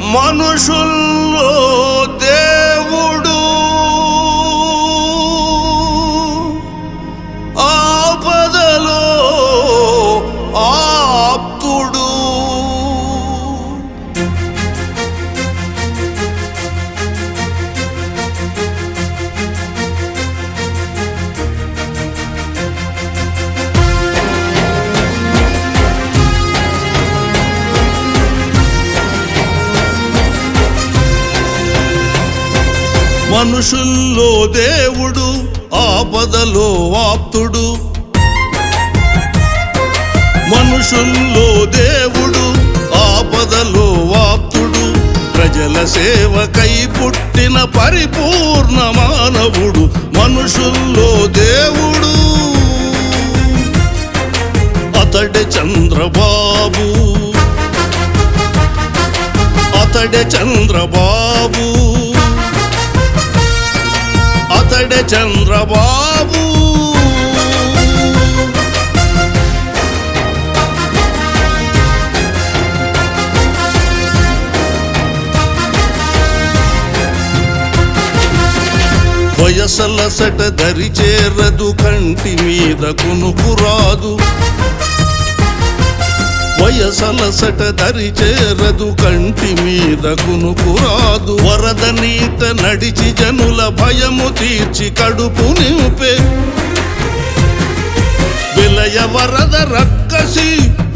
మనుషుల్లో మనుషుల్లో దేవుడు ఆపదలో ఆప్తుడు. మనుషుల్లో దేవుడు ఆపదలో ఆప్తుడు. ప్రజల సేవకై పుట్టిన పరిపూర్ణ మానవుడు మనుషుల్లో దేవుడు. అతడే చంద్రబాబు. అతడే చంద్రబాబు. చంద్రబాబు. చంద్రబాబు వయసలసట దరి చేరదు కంటి మీద కునుకురాదు వయసలసట దరిచేరదు కంటి మీద కునుకురాదు వరద నీట నడిచి జనుల భయము తీర్చి కడుపు నింపే. విలయ వరద రక్కసి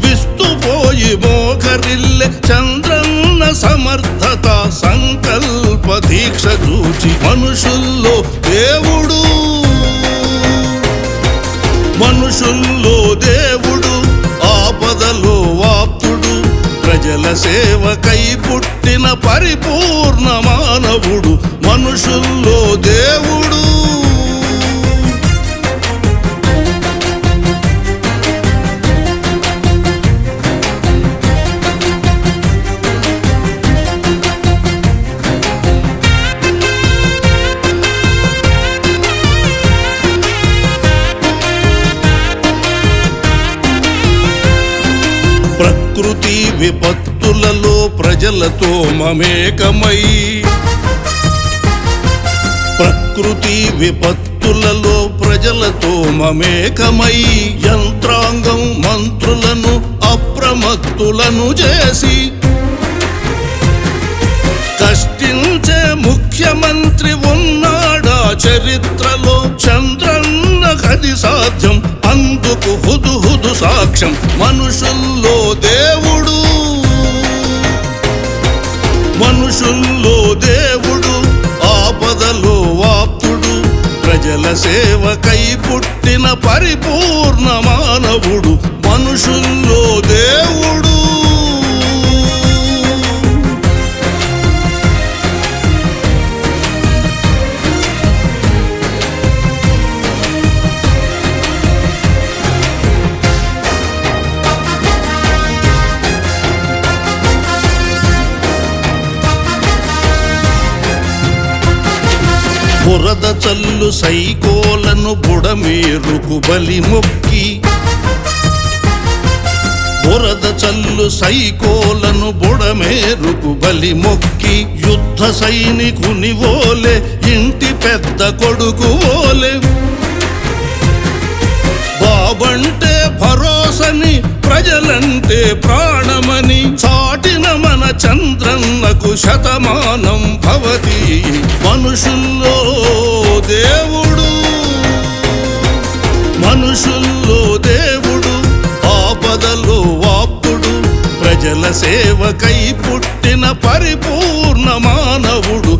విస్తుపోయి మోకరిల్లె. చంద్రన్న సమర్థత సంకల్ప దీక్ష చూచి మనుషుల్లో దేవుడు. మనుషుల్లో దేవుడు ఆపదలో ప్రజల సేవకై పుట్టిన పరిపూర్ణ మానవుడు మనుషుల్లో దేవుడు. ప్రకృతి విపత్తులలో ప్రజలతో మమేకమై. ప్రకృతి విపత్తులలో ప్రజలతో మమేకమై. యంత్రాంగం మంత్రులను అప్రమత్తులను చేసి సాధ్యం. అందుకు హుదు హుదు సాక్ష్యం. మనుషుల్లో దేవుడు. మనుషుల్లో దేవుడు ఆపదలో వాప్తుడు. ప్రజల సేవకై పుట్టిన పరిపూర్ణ మానవుడు. మనుషుల్లో బురద చల్లు సైకోలను బుడమేరుకు బలి మొక్కి. బురద చల్లు సైకోలను బుడమేరుకు బలి మొక్కి. యుద్ధ సైనికుని ఓలే ఇంటి పెద్ద కొడుకు ఓలే. బాబంటే భరోసని ప్రజలంటే ప్రాణమని చా చంద్రన్నకు శతమానం భవతి. మనుషుల్లో దేవుడు మనుషుల్లో దేవుడు ఆపదలో వాపుడు ప్రజల సేవకై పుట్టిన పరిపూర్ణ మానవుడు